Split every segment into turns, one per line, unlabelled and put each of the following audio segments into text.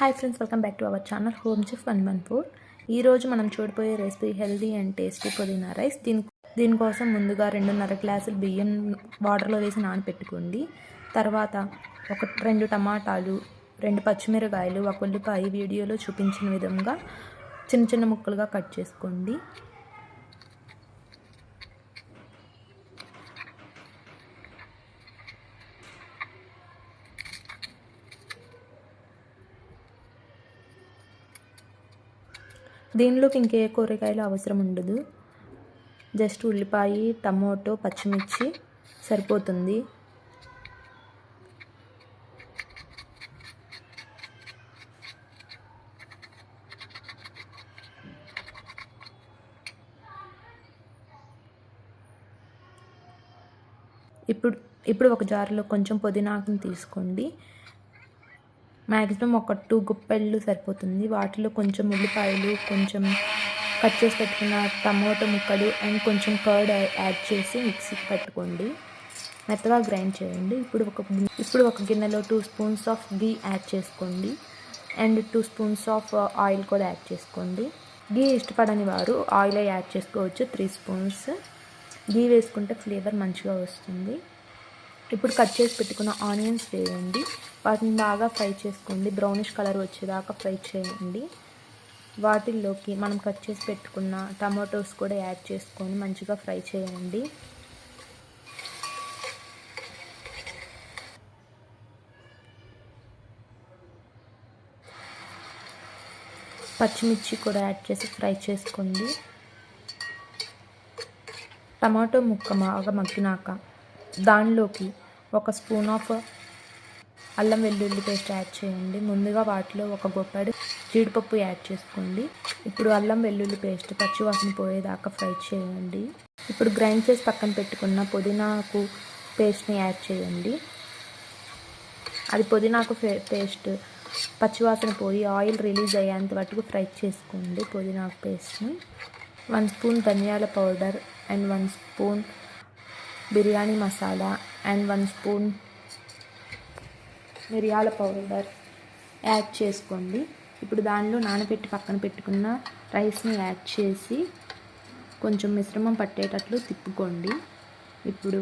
Hi friends welcome back to our channel home chef one one four ఈరోజు మనం చూడబోయే recipe healthy and tasty pudina rice దీని దీనికోసం ముందుగా రెండున్నర గ్లాసులు బియ్యం వాటర్లో వేసి నానపెట్టుకోండి. తర్వాత ఒక రెండు టమాటాలు రెండు పచ్చిమిరకాయలు ఒక ఉల్లిపాయ వీడియోలో చూపించిన విధంగా చిన్న చిన్న ముక్కలుగా కట్ చేసుకోండి. దీనిలోకి ఇంకే కూరగాయలు అవసరం ఉండదు. జస్ట్ ఉల్లిపాయ టమోటో పచ్చిమిర్చి సరిపోతుంది. ఇప్పుడు ఇప్పుడు ఒక జార్లో కొంచెం పుదీనాకుని తీసుకోండి. మ్యాక్సిమం ఒక టూ గుప్పెళ్ళు సరిపోతుంది. వాటిలో కొంచెం ఉల్లిపాయలు కొంచెం కట్ చేసి పెట్టుకున్న టమాటో ముక్కలు అండ్ కొంచెం కర్డ్ యాడ్ చేసి మిక్సీకి పెట్టుకోండి. మెత్తగా గ్రైండ్ చేయండి. ఇప్పుడు ఒక ఇప్పుడు ఒక గిన్నెలో two spoons of ghee add చేసుకోండి. And two spoons of oil కూడా యాడ్ చేసుకోండి. గీ ఇష్టపడని వారు ఆయిల్ యాడ్ చేసుకోవచ్చు. త్రీ స్పూన్స్ గీ వేసుకుంటే ఫ్లేవర్ మంచిగా వస్తుంది. ఇప్పుడు కట్ చేసి పెట్టుకున్న ఆనియన్స్ వేయండి. వాటిని బాగా ఫ్రై చేసుకోండి. బ్రౌనిష్ కలర్ వచ్చేదాకా ఫ్రై చేయండి. వాటిల్లోకి మనం కట్ చేసి పెట్టుకున్న టమాటోస్ కూడా యాడ్ చేసుకొని మంచిగా ఫ్రై చేయండి. పచ్చిమిర్చి కూడా యాడ్ చేసి ఫ్రై చేసుకోండి. టమాటో ముక్క బాగా మగ్గినాక దానిలోకి ఒక స్పూన్ ఆఫ్ అల్లం వెల్లుల్లి పేస్ట్ యాడ్ చేయండి. ముందుగా వాటిలో ఒక గొప్పడి జీడిపప్పు యాడ్ చేసుకోండి. ఇప్పుడు అల్లం వెల్లుల్లి పేస్ట్ పచ్చివాసన పోయేదాకా ఫ్రై చేయండి. ఇప్పుడు గ్రైండ్ చేసి పక్కన పెట్టుకున్న పుదీనాకు పేస్ట్ని యాడ్ చేయండి. అది పుదీనాకు పేస్ట్ పచ్చివాసన పోయి ఆయిల్ రిలీజ్ అయ్యేంత వరకు ఫ్రై చేసుకోండి పుదీనాకు పేస్ట్ని. వన్ స్పూన్ ధనియాల powder and one spoon biryani masala and one spoon మిరియాల పౌడర్ యాడ్ చేసుకోండి. ఇప్పుడు దానిలో నానబెట్టి పక్కన పెట్టుకున్న రైస్ని యాడ్ చేసి కొంచెం మిశ్రమం పట్టేటట్లు తిప్పుకోండి. ఇప్పుడు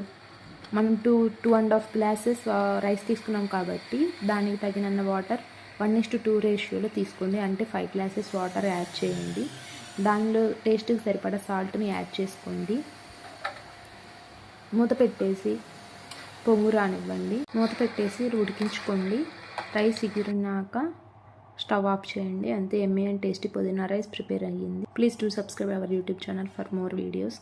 మనం two two and half glasses rice తీసుకున్నాం కాబట్టి దానికి తగినన్న water one is to two రేషియోలో తీసుకోండి. అంటే ఫైవ్ గ్లాసెస్ వాటర్ యాడ్ చేయండి. దానిలో టేస్ట్కి సరిపడా సాల్ట్ని యాడ్ చేసుకోండి. మూత పెట్టేసి పొంగు రానివ్వండి. మూత పెట్టేసి ఉడికించుకోండి. రైస్ ఎగిరినాక స్టవ్ ఆఫ్ చేయండి. అంతే ఎమ్మె and tasty pudina rice prepare అయ్యింది. Please do subscribe our YouTube channel for more videos.